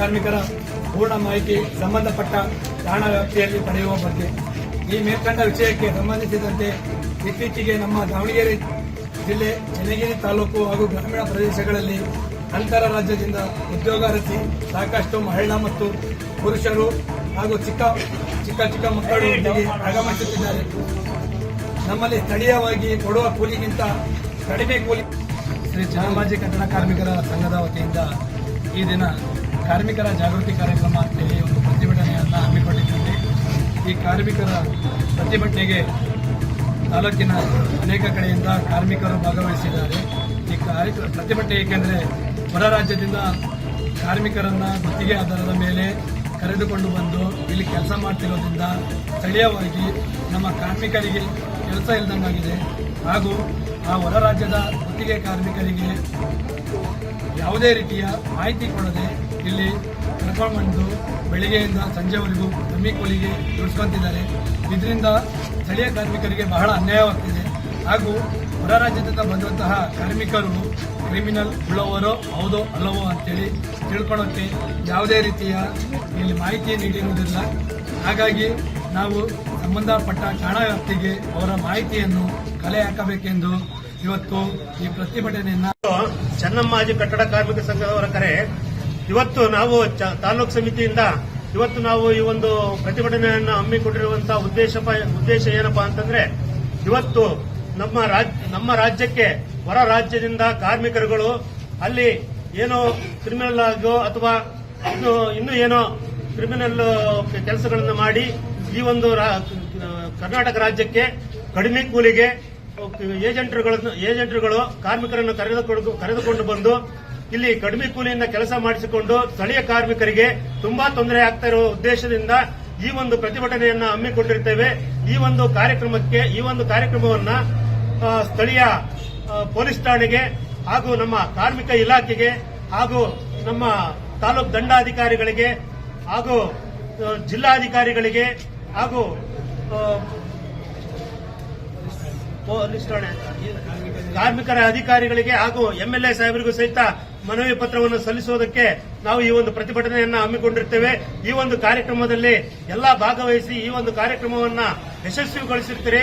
ಕಾರ್ಮಿಕರ ಪೂರ್ಣ ಮಾಹಿತಿ, ಸಂಬಂಧಪಟ್ಟ ಠಾಣಾ ವ್ಯಾಪ್ತಿಯಲ್ಲಿ ಪಡೆಯುವ ಬಗ್ಗೆ. ಈ ಮೇಲ್ಕಂಡ ವಿಷಯಕ್ಕೆ ಸಂಬಂಧಿಸಿದಂತೆ ಇತ್ತೀಚೆಗೆ ನಮ್ಮ ದಾವಣಗೆರೆ ಜಿಲ್ಲೆ, ಚನ್ನಗಿರಿ ತಾಲೂಕು ಹಾಗೂ ಗ್ರಾಮೀಣ ಪ್ರದೇಶಗಳಲ್ಲಿ ಅಂತರ ರಾಜ್ಯದಿಂದ ಉದ್ಯೋಗ ಅರಸಿ ಸಾಕಷ್ಟು ಮಹಿಳಾ ಮತ್ತು ಪುರುಷರು ಹಾಗೂ ಚಿಕ್ಕ ಚಿಕ್ಕ ಚಿಕ್ಕ ಮಕ್ಕಳು ಇಲ್ಲಿಗೆ ಆಗಮಿಸುತ್ತಿದ್ದಾರೆ. ನಮ್ಮಲ್ಲಿ ಸ್ಥಳೀಯವಾಗಿ ಕೊಡುವ ಕೂಲಿಗಿಂತ ಕಡಿಮೆ ಕೂಲಿ ಶ್ರೀ ಕಟ್ಟಡ ಕಾರ್ಮಿಕರ ಸಂಘದ ವತಿಯಿಂದ ಈ ದಿನ ಕಾರ್ಮಿಕರ ಜಾಗೃತಿ ಕಾರ್ಯಕ್ರಮ ಅಂತೇಳಿ ಒಂದು ಪ್ರತಿಭಟನೆಯನ್ನು ಹಮ್ಮಿಕೊಂಡಿದ್ದೇವೆ. ಈ ಕಾರ್ಮಿಕರ ಪ್ರತಿಭಟನೆಗೆ ತಾಲೂಕಿನ ಅನೇಕ ಕಡೆಯಿಂದ ಕಾರ್ಮಿಕರು ಭಾಗವಹಿಸಿದ್ದಾರೆ. ಈ ಕಾರ್ಯಕ್ರಮ ಪ್ರತಿಭಟನೆ ಏಕೆಂದರೆ ಹೊರ ರಾಜ್ಯದಿಂದ ಕಾರ್ಮಿಕರನ್ನು ಗುತ್ತಿಗೆ ಆಧಾರದ ಮೇಲೆ ಕರೆದುಕೊಂಡು ಬಂದು ಇಲ್ಲಿ ಕೆಲಸ ಮಾಡ್ತಿರೋದ್ರಿಂದ ಸ್ಥಳೀಯವಾಗಿ ನಮ್ಮ ಕಾರ್ಮಿಕರಿಗೆ ಕೆಲಸ ಇಲ್ದಂಗಾಗಿದೆ. ಹಾಗೂ ಆ ಹೊರ ರಾಜ್ಯದ ಗುತ್ತಿಗೆ ಕಾರ್ಮಿಕರಿಗೆ ಯಾವುದೇ ರೀತಿಯ ಮಾಹಿತಿ ಕೊಡದೆ ಇಲ್ಲಿ ಕರ್ಕೊಂಡು ಬಂದು ಬೆಳಿಗ್ಗೆಯಿಂದ ಸಂಜೆವರೆಗೂ ಕೂಲಿಗೆ ದುಡಿಸ್ಕೊಂತಿದ್ದಾರೆ. ಇದರಿಂದ ಸ್ಥಳೀಯ ಕಾರ್ಮಿಕರಿಗೆ ಬಹಳ ಅನ್ಯಾಯವಾಗ್ತಿದೆ ಹಾಗೂ ಹೊರ ರಾಜ್ಯದಿಂದ ಬಂದಂತಹ ಕಾರ್ಮಿಕರು ಕ್ರಿಮಿನಲ್ ಉಳ್ಳವರೋ ಹೌದೋ ಅಲ್ಲವೋ ಅಂತೇಳಿ ತಿಳ್ಕೊಳ್ಳೋಕ್ಕೆ ಯಾವುದೇ ರೀತಿಯ ಇಲ್ಲಿ ಮಾಹಿತಿ ನೀಡಿರುವುದಿಲ್ಲ. ಹಾಗಾಗಿ ನಾವು ಸಂಬಂಧಪಟ್ಟ ಠಾಣಾ ವ್ಯಾಪ್ತಿಗೆ ಅವರ ಮಾಹಿತಿಯನ್ನು ಕಲೆ ಹಾಕಬೇಕೆಂದು ಇವತ್ತು ಈ ಪ್ರತಿಭಟನೆಯನ್ನ ಚೆನ್ನಮ್ಮಾಜಿ ಕಟ್ಟಡ ಕಾರ್ಮಿಕ ಸಂಘದವರ ಕರೆ. ಇವತ್ತು ನಾವು ತಾಲೂಕು ಸಮಿತಿಯಿಂದ ಇವತ್ತು ನಾವು ಈ ಒಂದು ಪ್ರತಿಭಟನೆಯನ್ನು ಹಮ್ಮಿಕೊಂಡಿರುವಂತಹ ಉದ್ದೇಶ ಉದ್ದೇಶ ಏನಪ್ಪಾ ಅಂತಂದ್ರೆ, ಇವತ್ತು ನಮ್ಮ ನಮ್ಮ ರಾಜ್ಯಕ್ಕೆ ಹೊರ ರಾಜ್ಯದಿಂದ ಕಾರ್ಮಿಕರುಗಳು ಅಲ್ಲಿ ಏನೋ ಕ್ರಿಮಿನಲ್ ಆಗೋ ಅಥವಾ ಇನ್ನು, ಇನ್ನೂ ಏನೋ ಕ್ರಿಮಿನಲ್ ಕೆಲಸಗಳನ್ನು ಮಾಡಿ ಈ ಒಂದು ಕರ್ನಾಟಕ ರಾಜ್ಯಕ್ಕೆ ಕಡಿಮೆ ಕೂಲಿಗೆ ಏಜೆಂಟ್ರುಗಳನ್ನು ಏಜೆಂಟ್ರುಗಳು, ಕಾರ್ಮಿಕರನ್ನು ಕರೆದುಕೊಂಡು ಕರೆದುಕೊಂಡು ಬಂದು ಇಲ್ಲಿ ಕಡಿಮೆ ಕೂಲಿಯಿಂದ ಕೆಲಸ ಮಾಡಿಸಿಕೊಂಡು ಸ್ಥಳೀಯ ಕಾರ್ಮಿಕರಿಗೆ ತುಂಬಾ ತೊಂದರೆ ಆಗ್ತಾ ಇರುವ ಉದ್ದೇಶದಿಂದ ಈ ಒಂದು ಪ್ರತಿಭಟನೆಯನ್ನ ಹಮ್ಮಿಕೊಂಡಿರ್ತೇವೆ. ಈ ಒಂದು ಕಾರ್ಯಕ್ರಮಕ್ಕೆ ಈ ಒಂದು ಕಾರ್ಯಕ್ರಮವನ್ನ ಸ್ಥಳೀಯ ಪೊಲೀಸ್ ಠಾಣೆಗೆ ಹಾಗೂ ನಮ್ಮ ಕಾರ್ಮಿಕ ಇಲಾಖೆಗೆ ಹಾಗೂ ನಮ್ಮ ತಾಲೂಕು ದಂಡಾಧಿಕಾರಿಗಳಿಗೆ ಹಾಗೂ ಜಿಲ್ಲಾಧಿಕಾರಿಗಳಿಗೆ ಹಾಗೂ ಪೊಲೀಸ್ ಠಾಣೆ ಕಾರ್ಮಿಕರ ಅಧಿಕಾರಿಗಳಿಗೆ ಹಾಗೂ ಎಂಎಲ್ಎ ಸಾಹೇಬರಿಗೂ ಸಹಿತ ಮನವಿ ಪತ್ರವನ್ನು ಸಲ್ಲಿಸುವುದಕ್ಕೆ ನಾವು ಈ ಒಂದು ಪ್ರತಿಭಟನೆಯನ್ನ ಹಮ್ಮಿಕೊಂಡಿರ್ತೇವೆ. ಈ ಒಂದು ಕಾರ್ಯಕ್ರಮದಲ್ಲಿ ಎಲ್ಲಾ ಭಾಗವಹಿಸಿ ಈ ಒಂದು ಕಾರ್ಯಕ್ರಮವನ್ನ ಯಶಸ್ವಿಗೊಳಿಸುತ್ತೀರಿ